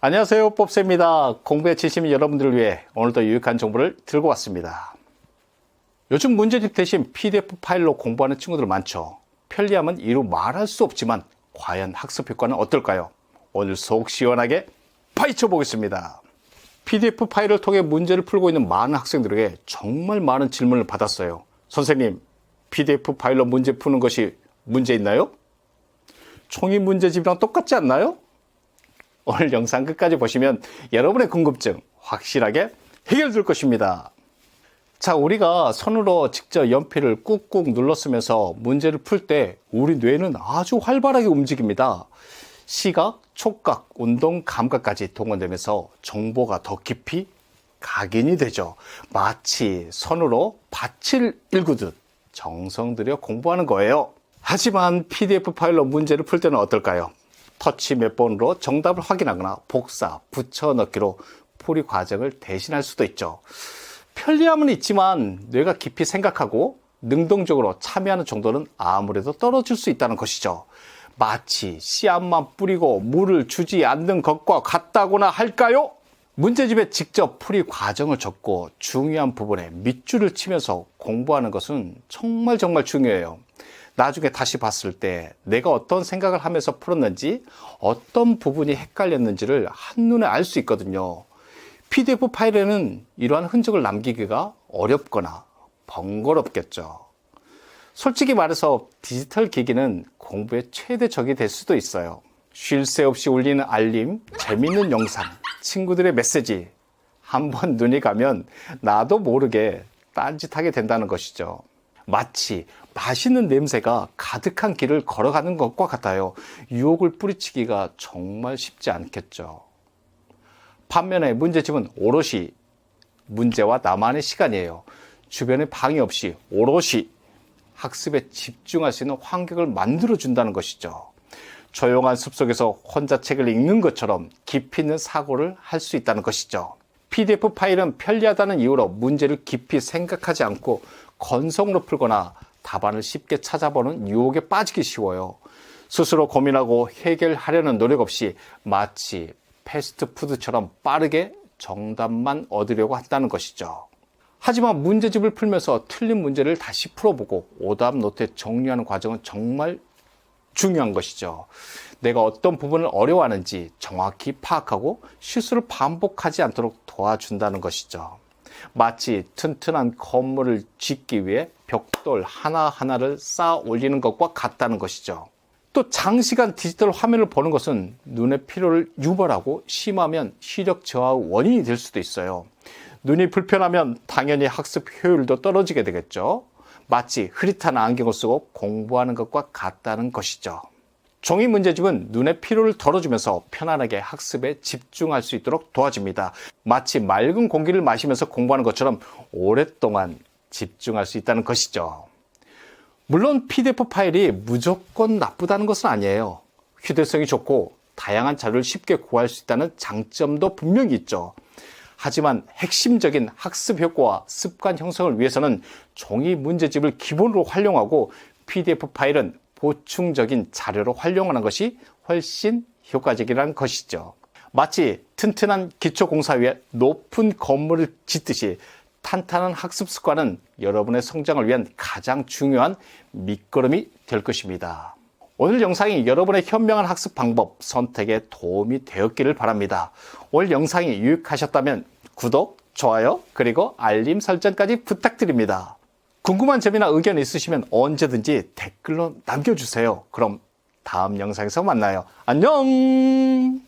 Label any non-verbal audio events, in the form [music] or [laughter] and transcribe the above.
안녕하세요. 뽑세입니다. 공부에 치시는 여러분들을 위해 오늘도 유익한 정보를 들고 왔습니다. 요즘 문제집 대신 PDF 파일로 공부하는 친구들 많죠. 편리함은 이루 말할 수 없지만 과연 학습 효과는 어떨까요? 오늘 속 시원하게 파헤쳐 보겠습니다. PDF 파일을 통해 문제를 풀고 있는 많은 학생들에게 정말 많은 질문을 받았어요. 선생님, PDF 파일로 문제 푸는 것이 문제 있나요? 총이 문제집이랑 똑같지 않나요? 오늘 영상 끝까지 보시면 여러분의 궁금증 확실하게 해결될 것입니다. 자, 우리가 손으로 직접 연필을 꾹꾹 눌러 쓰면서 문제를 풀 때 우리 뇌는 아주 활발하게 움직입니다. 시각, 촉각, 운동, 감각까지 동원되면서 정보가 더 깊이 각인이 되죠. 마치 손으로 밭을 읽으듯 정성 들여 공부하는 거예요. 하지만 PDF 파일로 문제를 풀 때는 어떨까요? 터치 몇 번으로 정답을 확인하거나 복사, 붙여넣기로 풀이 과정을 대신할 수도 있죠. 편리함은 있지만 뇌가 깊이 생각하고 능동적으로 참여하는 정도는 아무래도 떨어질 수 있다는 것이죠. 마치 씨앗만 뿌리고 물을 주지 않는 것과 같다고나 할까요? 문제집에 직접 풀이 과정을 적고 중요한 부분에 밑줄을 치면서 공부하는 것은 정말 정말 중요해요. 나중에 다시 봤을 때 내가 어떤 생각을 하면서 풀었는지 어떤 부분이 헷갈렸는지를 한눈에 알 수 있거든요. PDF 파일에는 이러한 흔적을 남기기가 어렵거나 번거롭겠죠. 솔직히 말해서 디지털 기기는 공부의 최대 적이 될 수도 있어요. 쉴 새 없이 울리는 알림, 재밌는 영상, 친구들의 메시지. 한번 [laughs] 눈이 가면 나도 모르게 딴짓하게 된다는 것이죠. 마치 맛있는 냄새가 가득한 길을 걸어가는 것과 같아요. 유혹을 뿌리치기가 정말 쉽지 않겠죠. 반면에 문제집은 오롯이 문제와 나만의 시간이에요. 주변에 방해 없이 오롯이 학습에 집중할 수 있는 환경을 만들어준다는 것이죠. 조용한 숲속에서 혼자 책을 읽는 것처럼 깊이 있는 사고를 할 수 있다는 것이죠. PDF 파일은 편리하다는 이유로 문제를 깊이 생각하지 않고 건성으로 풀거나 답안을 쉽게 찾아보는 유혹에 빠지기 쉬워요. 스스로 고민하고 해결하려는 노력 없이 마치 패스트푸드처럼 빠르게 정답만 얻으려고 한다는 것이죠. 하지만 문제집을 풀면서 틀린 문제를 다시 풀어보고 오답 노트에 정리하는 과정은 정말 중요한 것이죠. 내가 어떤 부분을 어려워하는지 정확히 파악하고 실수를 반복하지 않도록 도와준다는 것이죠. 마치 튼튼한 건물을 짓기 위해 벽돌 하나하나를 쌓아 올리는 것과 같다는 것이죠. 또 장시간 디지털 화면을 보는 것은 눈의 피로를 유발하고 심하면 시력 저하의 원인이 될 수도 있어요. 눈이 불편하면 당연히 학습 효율도 떨어지게 되겠죠. 마치 흐릿한 안경을 쓰고 공부하는 것과 같다는 것이죠. 종이 문제집은 눈의 피로를 덜어주면서 편안하게 학습에 집중할 수 있도록 도와줍니다. 마치 맑은 공기를 마시면서 공부하는 것처럼 오랫동안 집중할 수 있다는 것이죠. 물론 PDF 파일이 무조건 나쁘다는 것은 아니에요. 휴대성이 좋고 다양한 자료를 쉽게 구할 수 있다는 장점도 분명히 있죠. 하지만 핵심적인 학습 효과와 습관 형성을 위해서는 종이 문제집을 기본으로 활용하고 PDF 파일은 보충적인 자료로 활용하는 것이 훨씬 효과적이라는 것이죠. 마치 튼튼한 기초공사 위에 높은 건물을 짓듯이 탄탄한 학습 습관은 여러분의 성장을 위한 가장 중요한 밑거름이 될 것입니다. 오늘 영상이 여러분의 현명한 학습 방법 선택에 도움이 되었기를 바랍니다. 오늘 영상이 유익하셨다면 구독, 좋아요, 그리고 알림 설정까지 부탁드립니다. 궁금한 점이나 의견 있으시면 언제든지 댓글로 남겨주세요. 그럼 다음 영상에서 만나요. 안녕!